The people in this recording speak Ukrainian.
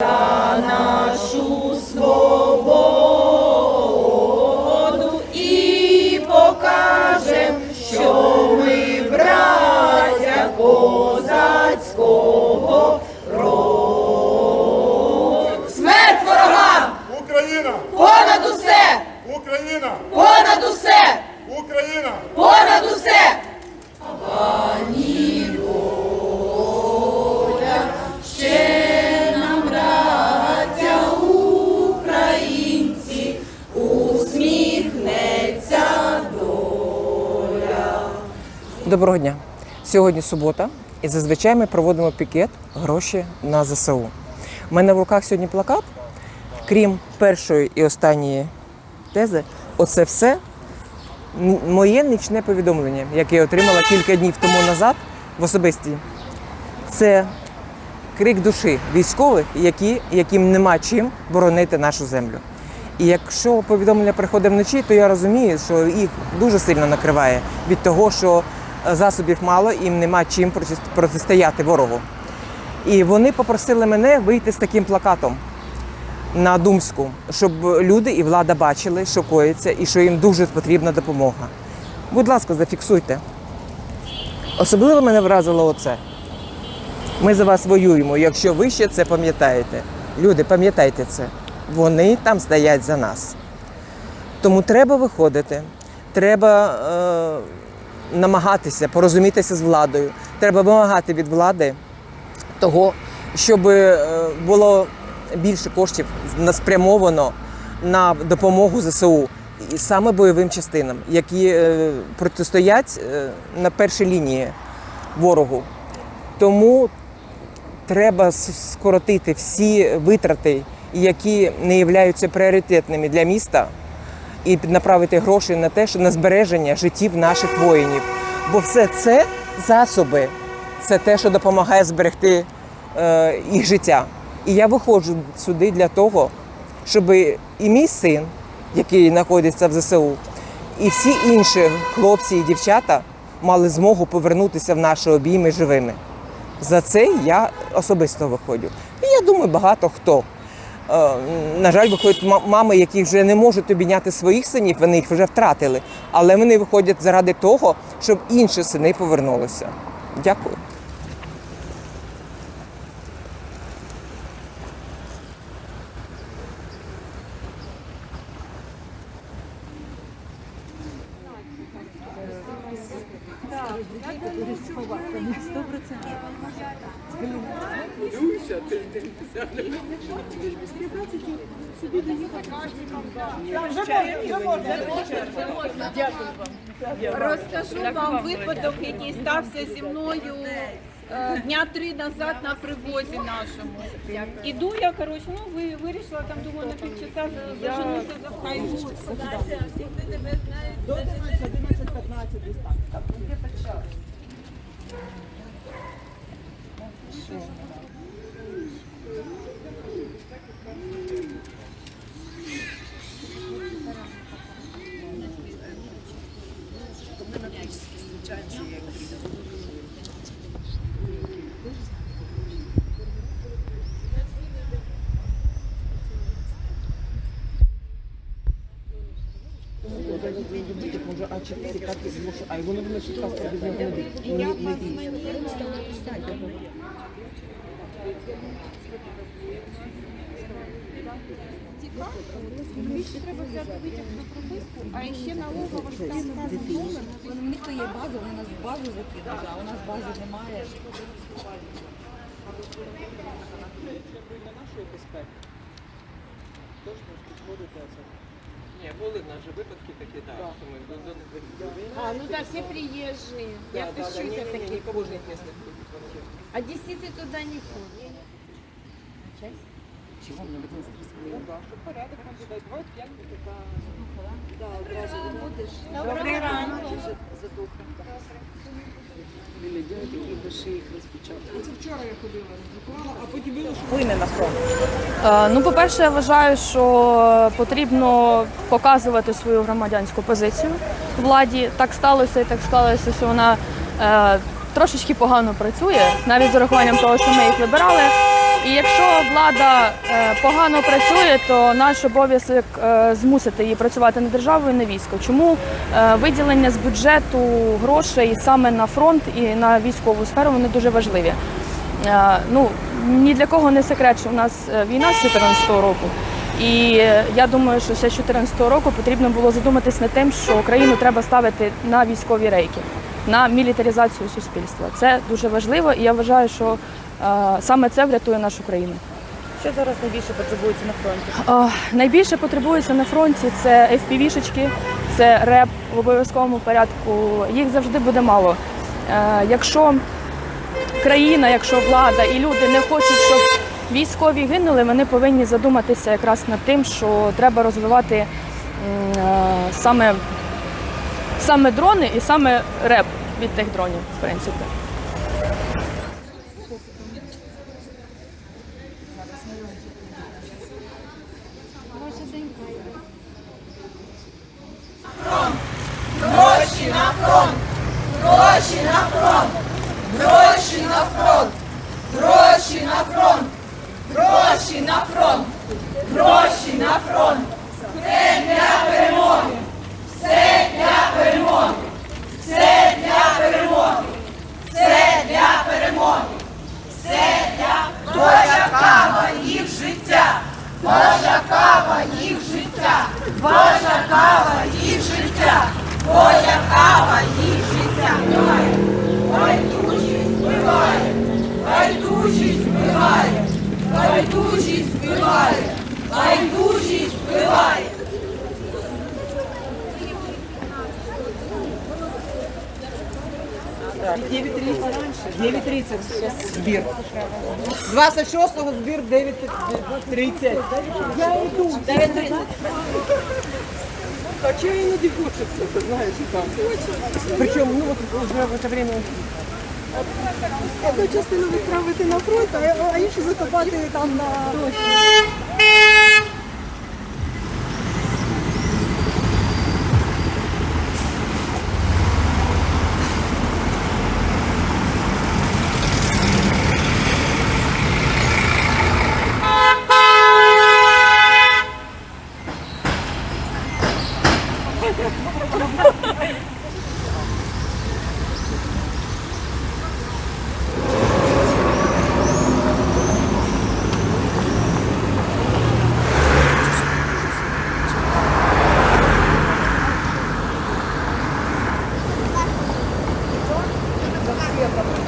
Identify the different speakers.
Speaker 1: нашу
Speaker 2: Доброго дня. Сьогодні субота, і зазвичай ми проводимо пікет гроші на ЗСУ. У мене в руках сьогодні плакат. Крім першої і останньої тези, оце все моє нічне повідомлення, яке я отримала кілька днів тому назад в особистій. Це крик душі військових, які, яким нема чим боронити нашу землю. І якщо повідомлення приходить вночі, то я розумію, що їх дуже сильно накриває від того, що засобів мало, їм нема чим протистояти ворогу. І вони попросили мене вийти з таким плакатом на Думську, щоб люди і влада бачили, що коїться, і що їм дуже потрібна допомога. Будь ласка, зафіксуйте. Особливо мене вразило оце. Ми за вас воюємо, якщо ви ще це пам'ятаєте. Люди, пам'ятайте це. Вони там стоять за нас. Тому треба виходити, треба е, намагатися порозумітися з владою. Треба вимагати від влади того, щоб е, було більше коштів на- спрямовано на допомогу ЗСУ. І саме бойовим частинам, які е, протистоять е, на першій лінії ворогу. Тому треба скоротити всі витрати, які не являються пріоритетними для міста, і направити гроші на те, що на збереження життів наших воїнів. Бо все це засоби, це те, що допомагає зберегти е, їх життя. І я виходжу сюди для того, щоб і мій син, який знаходиться в ЗСУ, і всі інші хлопці і дівчата мали змогу повернутися в наші обійми живими. За це я особисто виходжу. І я думаю, багато хто. Е, На жаль, виходять мами, які вже не можуть обійняти своїх синів, вони їх вже втратили. Але вони виходять заради того, щоб інші сини повернулися. Дякую.
Speaker 3: Розкажу вам випадок, який стався зі мною дня три назад на привозі нашому. Іду я, коротше, ну ви вирішила там, думаю, на півчаса за- заженуся за хай.
Speaker 2: Може, а чи а вони думають, що так без нього не
Speaker 4: Більше треба взяти витяг на прописку, а ще налогова ж там вказаний номер.
Speaker 5: У них то є база, вони нас в базу закинули, а у нас бази немає.
Speaker 2: Ні, були в нас же випадки такі, так. що ми до, них.
Speaker 4: А, ну да, все приезжие. Я тащуся таких.
Speaker 2: Нікого ж не вообще.
Speaker 4: Одесситы туда не ходят.
Speaker 5: Чого мені один стрес
Speaker 2: Так, щоб порядок нам буде. Давай п'ять така.
Speaker 3: Добрий ранок.
Speaker 6: Е, Ну, по-перше, я вважаю, що потрібно показувати свою громадянську позицію владі. Так сталося і так склалося, що вона е, трошечки погано працює, навіть з урахуванням того, що ми їх вибирали. І якщо влада е, погано працює, то наш обов'язок е, змусити її працювати на державу і на військо. Чому е, виділення з бюджету грошей саме на фронт і на військову сферу вони дуже важливі. Ну ні для кого не секрет, що в нас війна з 2014 року. І я думаю, що ще з 2014 року потрібно було задуматись над тим, що Україну треба ставити на військові рейки, на мілітаризацію суспільства. Це дуже важливо, і я вважаю, що саме це врятує нашу країну.
Speaker 5: Що зараз найбільше потребується на фронті?
Speaker 6: Е, Найбільше потребується на фронті це FPV-шечки, це реп в обов'язковому порядку. Їх завжди буде мало. Е, Якщо країна, якщо влада і люди не хочуть, щоб військові гинули, вони повинні задуматися якраз над тим, що треба розвивати е, саме, саме дрони і саме реп від тих дронів, в принципі.
Speaker 1: Гроші фронт! Гроші на фронт! Гроші на фронт! Гроші на фронт! Гроші на фронт! Гроші на фронт! Все для перемоги! Все для перемоги! Все для перемоги! Все для перемоги! Все для Божа кава їх життя! Божа кава їх життя! Божа кава їх життя! Божа кава їх життя! Байдужість вбиває! Байдужість вбиває! Байдужість вбиває! Байдужість вбиває!
Speaker 2: Так, 9.30 зараз збір. 26-го збір 9.30. Я йду. 9.30. А чого іноді хочеться, ти знаєш, там. Причому, ну, от вже в це время
Speaker 5: Одну частину відправити на фронт, а іншу закопати там на Спасибо.